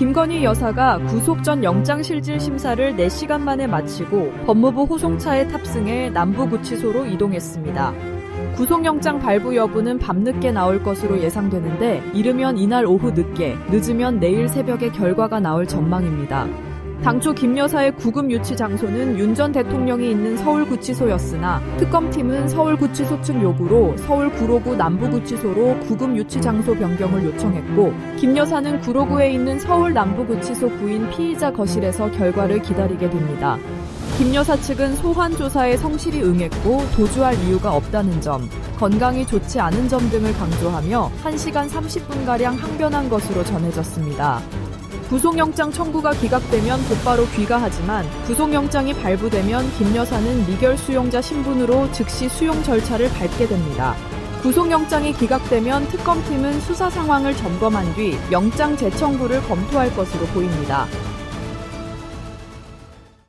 김건희 여사가 구속 전 영장실질 심사를 4시간 만에 마치고 법무부 호송차에 탑승해 남부구치소로 이동했습니다. 구속영장 발부 여부는 밤늦게 나올 것으로 예상되는데 이르면 이날 오후 늦게, 늦으면 내일 새벽에 결과가 나올 전망입니다. 당초 김 여사의 구금 유치 장소는 윤 전 대통령이 있는 서울구치소였으나 특검팀은 서울구치소 측 요구로 서울 구로구 남부구치소로 구금 유치 장소 변경을 요청했고 김 여사는 구로구에 있는 서울 남부구치소 구인 피의자 거실에서 결과를 기다리게 됩니다. 김 여사 측은 소환 조사에 성실히 응했고 도주할 이유가 없다는 점, 건강이 좋지 않은 점 등을 강조하며 1시간 30분가량 항변한 것으로 전해졌습니다. 구속영장 청구가 기각되면 곧바로 귀가하지만 구속영장이 발부되면 김 여사는 미결 수용자 신분으로 즉시 수용 절차를 밟게 됩니다. 구속영장이 기각되면 특검팀은 수사 상황을 점검한 뒤 영장 재청구를 검토할 것으로 보입니다.